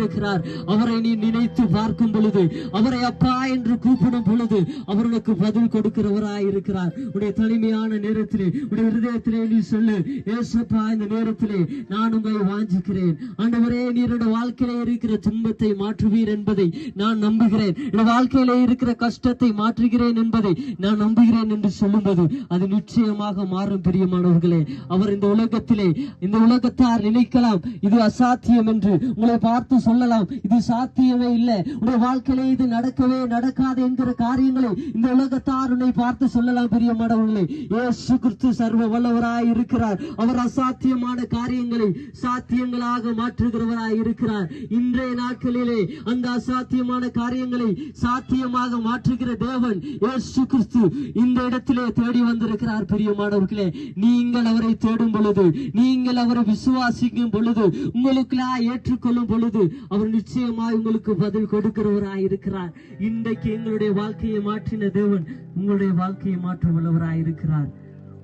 வைத்திருக்கிறார் அவரை நீ நினைத்து பார்க்கும் பொழுது அவரை அப்பா என்று கூப்பிடும் பொழுது அவர் உனக்கு பதில் கொடுக்கிறவராய் இருக்கிறார். உடைய தனிமையான நேரத்திலே உடைய இருதயத்திலே நீ சொல்லு ஏசப்பா இந்த நேரத்திலே நான் உங்களை வாஞ்சிக்கிறேன். ஆண்டவரே நீருடைய வாழ்க்கையிலே இருக்கிற துன்பத்தை மாற்றுவீர் என்பதை நான் நம்புகிறேன். என்னுடைய வாழ்க்கையிலே இருக்கிற கஷ்டத்தை மாற்றுகிறேன் என்பதை நான் நம்புகிறேன் என்று சொல்லும்போது அது நிச்சயமாக மாறும் பிரியமானவர்களே. அவர் இந்த உலகத்திலே இந்த உலகத்தார் நினைக்கலாம் இது அசாத்தியம் என்று உங்களை பார்த்து சொல்லலாம். இது சாத்தியமே இல்லை. உடைய வாழ்க்கையிலே இது நடக்கவே நடக்காது என்கிற காரியங்களை இந்த உலகத்தார் உன்னை பார்த்து சொல்லலாம் பிரியமானவர்களே ஏசு கிறிஸ்து சர்வ வல்லவராய் இருக்கிறார். அவர் அசாத்தியமான காரியங்களை சாத்தியங்களாக மாற்றுகிறவராய் இருக்கிறார். இன்றைய நாட்களிலே அந்த அசாத்தியமான காரியங்களை சாத்தியமாக மாற்றுகிற தேவன் ஏசு கிறிஸ்து இந்த இடத்திலே தேடி வந்திருக்கிறார் பெரிய மாணவர்களே நீங்கள் அவரை தேடும் பொழுது நீங்கள் அவரை விசுவாசிக்கும் பொழுது உங்களுக்குள்ளா ஏற்றுக்கொள்ளும் பொழுது அவர் நிச்சயமாய் உங்களுக்கு பதில் கொடுக்கிறவராய் இருக்கிறார். இன்றைக்கு எங்களுடைய வாழ்க்கையை மாற்றின தேவன் உங்களுடைய வாழ்க்கையை மாற்ற உள்ளவராய் இருக்கிறார்.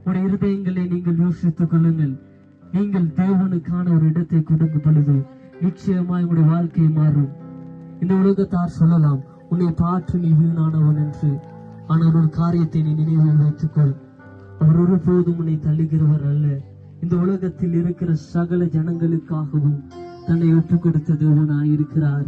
உடைய இருதயங்களை நீங்கள் யோசித்துக் கொள்ளுங்கள். நீங்கள் தேவனுக்கான ஒரு இடத்தை கொடுக்கும் பொழுது நிச்சயமாய் உங்களுடைய வாழ்க்கை மாறும். இந்த உலகத்தார் சொல்லலாம் உன்னை பார்த்து நீ வீணானவன் என்று. ஆனால் ஒரு காரியத்தை நீ நினைவில் வைத்துக்கொள். அவர் ஒருபோதும் உன்னை தள்ளுகிறவர் அல்ல. இந்த உலகத்தில் இருக்கிற சகல ஜனங்களுக்காகவும் தன்னை ஒப்புக் கொடுத்த தேவனாய் இருக்கிறார்